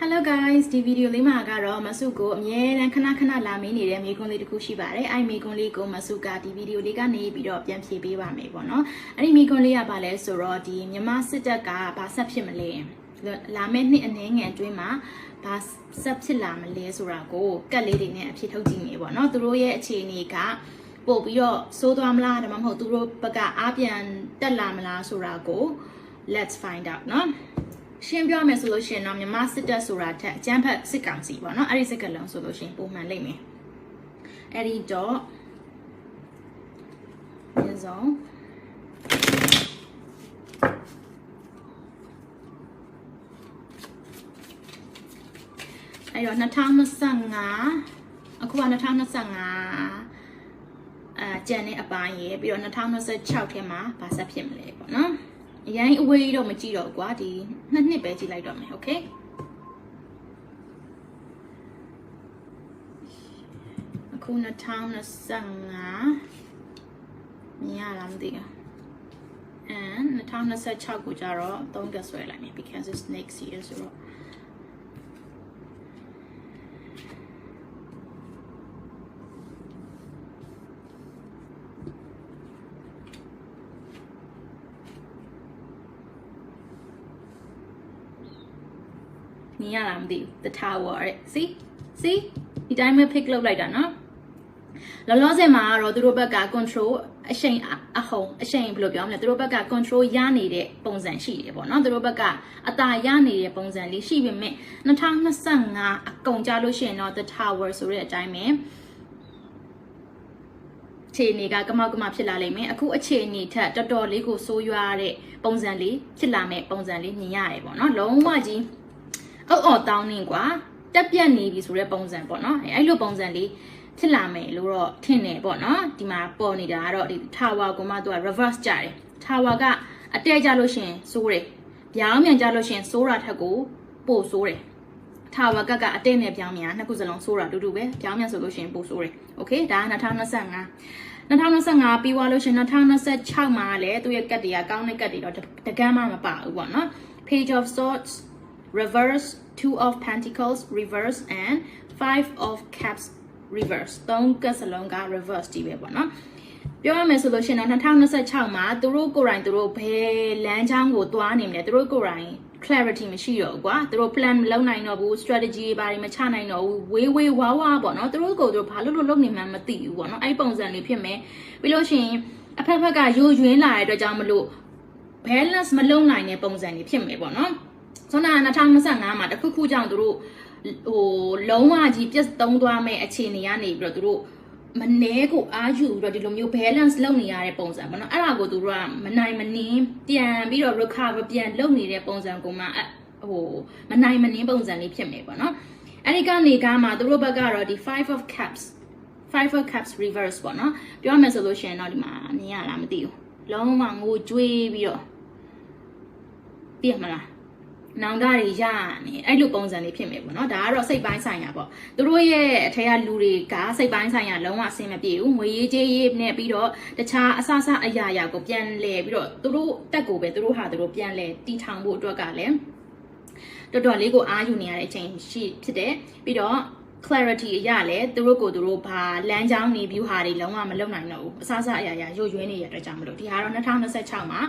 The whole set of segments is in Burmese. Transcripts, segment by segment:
Hello guys ဒီဗီဒီယိုလေးမှာကတော့မဆုကိုအမြဲတမ်းခဏခဏလာမင်းနေတဲ့မိကွန်းလေးတစ်ခုရှိပါတယ်အဲ့မိကွန်းလေးကိုမဆုကဒီဗီဒီယိုလေးကနေပြီးတော့ပြန်ဖြေပေးပါမယ်ပေါ့နော်အဲ့ဒီမိကွန်းလေးကဘာလဲဆိုတော့ဒီမြန်မာစစ်တပ်ကဘာဆက်ဖြစ်မလဲလာမယ့်နှစ်အနည်းငယ်အတွင်းမှာဘာဆက်ဖြစ်လာမလဲဆိုတာကိုကတ်လေးတွေနဲ့အဖြစ်ထုတ်ကြည့်နေပေါ့နော်သူတို့ရဲ့အခြေအနေကပို့ပြီးတော့စိုးသွားမလားဒါမှမဟုတ်သူတို့ဘက်ကအားပြန်တက်လာမလားဆိုတာကို let's find out เนาะ ရှင်းပြောမယ်ဆိုလို့ရှိရင်တော့မြမစစ်တပ်ဆိုတာထက်အကျန်းဖက်စစ်ကောင်စီပေါ့နော်အဲ့ဒီစကလုံးဆိုလို့ရှိရင်ပုံမှန်လိမ့်မယ်အဲ့ဒီတော့ပြန်ဆုံးအဲ့တော့2025အခုက2025အဲကျန်တဲ့အပိုင်းရေပြီးတော့2026ထဲမှာဗာဆက်ဖြစ်မလဲပေါ့နော် အရင်အဝေးတော့မကြည့်တော့ဘူးကွာဒီနှစ်နှစ်ပဲကြည့်လိုက်တော့မယ်โอเคအခု2025မြင်ရလားမသိဘူး and 2026ကိုကြတော့3ကဆွဲလိုက်မယ် because it's next year ဆိုတော့ မြင်ရလားမသိဘူး the tower တဲ့ see see ဒီတိုင်းပဲ pick လုပ်လိုက်တာနော်လောလောဆယ်မှာကတော့သူတို့ဘက်က control အရှိန်အဟုန်အရှိန်ဘယ်လိုပြောမလဲသူတို့ဘက်က control ရနေတဲ့ပုံစံရှိတယ်ပေါ့နော်သူတို့ဘက်ကအတာရနေတဲ့ပုံစံလေးရှိပေမဲ့2025အကုန်ကြလို့ရှိရင်တော့ the tower ဆိုတဲ့အတိုင်းပဲအခြေအနေကကမောက်ကမဖြစ်လာလိမ့်မယ်အခုအခြေအနေထက်တော်တော်လေးကိုဆိုးရွားတဲ့ပုံစံလေးဖြစ်လာမဲ့ပုံစံလေးမြင်ရတယ်ပေါ့နော်လုံးဝကြီး အော်အော်တောင်းနေကွာတက်ပြတ်နေပြီဆိုတဲ့ပုံစံပေါ့နော်အဲ့လိုပုံစံလေးဖြစ်လာမယ်လို့တော့ထင်တယ်ပေါ့နော်ဒီမှာပေါ်နေတာကတော့ဒီ tower ကမှသူက reverse ကြတယ် tower ကအတဲကြလို့ရှင်စိုးတယ်ဗျောင်းမြန်ကြလို့ရှင်စိုးတာထက်ကိုပို့စိုးတယ် tower ကကအတဲနဲ့ဗျောင်းမြန်နှစ်ခုစလုံးစိုးတာတူတူပဲဗျောင်းမြန်ဆိုလို့ရှင်ပို့စိုးတယ် okay ဒါက2025 2025ပြီးွားလို့ရှင်2026မှာလည်းသူ့ရဲ့ကတ်တွေကကောင်းတဲ့ကတ်တွေတော့တကမ်းမှမပါဘူးပေါ့နော် page of swords reverse two of pentacles reverse and five of cups reverse သုံးကတ်စလုံးက reverse တီးပဲပေါ့နော်ပြောရမယ်ဆိုလို့ရှိရင်တော့2026မှာသူတို့ကိုယ်တိုင်သူတို့ဘယ်လမ်းကြောင်းကိုသွားနေမလဲသူတို့ကိုယ်တိုင် clarity မရှိတော့ဘူးကွာသူတို့ plan မလုပ်နိုင်တော့ဘူး strategy ဘာတွေမချနိုင်တော့ဘူးဝေးဝေးဝါဝါပေါ့နော်သူတို့ကိုယ်သူတို့ဘာလို့လို့လုပ်နေမှန်းမသိဘူးပေါ့နော်အဲ့ပုံစံလေးဖြစ်မယ်ပြီးလို့ရှိရင်အဖက်ဖက်ကယိုယွင်းလာတဲ့အတွက်ကြောင့်မလို့ balance မလုပ်နိုင်တဲ့ပုံစံလေးဖြစ်မယ်ပေါ့နော် ဆိုတော့2025မှာတခုခုကြောင့်သူတို့ဟိုလုံးဝကြီးပြတ်သုံးသွားမဲ့အခြေအနေကနေပြီးတော့သူတို့မနှဲကိုအားယူပြီးတော့ဒီလိုမျိုး balance လုပ်နေရတဲ့ပုံစံပေါ့နော်အဲ့ဒါကိုသူတို့ကမနိုင်မနှင်းပြန်ပြီးတော့ recover ပြန်လုပ်နေတဲ့ပုံစံကိုမှဟိုမနိုင်မနှင်းပုံစံလေးဖြစ်မယ်ပေါ့နော်အဲ့ဒီကနေကမှသူတို့ဘက်ကတော့ဒီ5 of cups 5 of cups reverse ပေါ့နော်ပြောမယ်ဆိုလို့ရှိရင်တော့ဒီမှာမြင်ရလားမသိဘူးလုံးဝငိုကြွေးပြီးတော့ပြည့်မလား နောင်တတွေရနေအဲ့လိုပုံစံလေးဖြစ်မယ်ပေါ့နော်ဒါကတော့စိတ်ပိုင်းဆိုင်ရာပေါ့သူတို့ရဲ့အထက်ကလူတွေကစိတ်ပိုင်းဆိုင်ရာလုံးဝအဆင်မပြေဘူးငွေရေးကြေးရေးနဲ့ပြီးတော့တခြားအဆအဆအရာရာကိုပြန်လဲပြီးတော့သူတို့တက်ကိုပဲသူတို့ဟာသူတို့ပြန်လဲတီထောင်ဖို့အတွက်ကလည်းတော်တော်လေးကိုအားယူနေရတဲ့အချိန်ရှိဖြစ်တယ်ပြီးတော့ clarity အရလဲသူတို့ကိုသူတို့ဘာလမ်းကြောင်းနေ view ဟာတွေလုံးဝမလုံနိုင်တော့ဘူးအစအစအရာရာရွရွေးနေရတဲ့ကြောင့်မလို့ဒီဟာတော့2026မှာ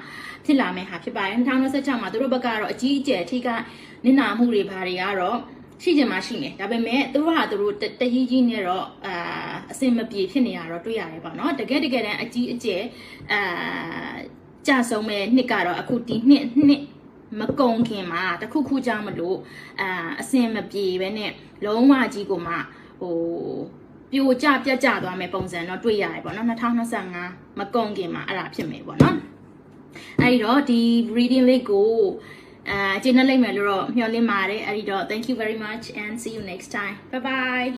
ဖြစ်လာမယ့်ဟာဖြစ်ပါတယ်2026မှာသူတို့ဘက်ကတော့အကြီးအကျယ်ထိကနစ်နာမှုတွေဘာတွေကတော့ရှိချင်မှရှိနေဒါပေမဲ့သူတို့ဟာသူတို့တကြီးကြီးနဲ့တော့အာအစင်မပြေဖြစ်နေရတော့တွေ့ရတယ်ပေါ့နော်တကယ်တကယ်တမ်းအကြီးအကျယ်အာကြဆုံးမဲ့နှစ်ကတော့အခုဒီနှစ်နှစ် မကုံခင်မှာတခုခုကြောင့်မလို့အာအစင်မပြေပဲနဲ့လုံးဝကြီးကိုမှဟိုပြိုကျပြတ်ကျသွားမယ်ပုံစံတော့တွေ့ရတယ်ပေါ့နော်2025မကုံခင်မှာအဲ့ဒါဖြစ်မယ်ပေါ့နော်အဲ့ဒီတော့ဒီ reading လေးကိုအာကျင်းနေလိုက်မယ်လို့တော့မျှော်လင့်ပါတယ်အဲ့ဒီတော့ thank you very much and see you next time bye bye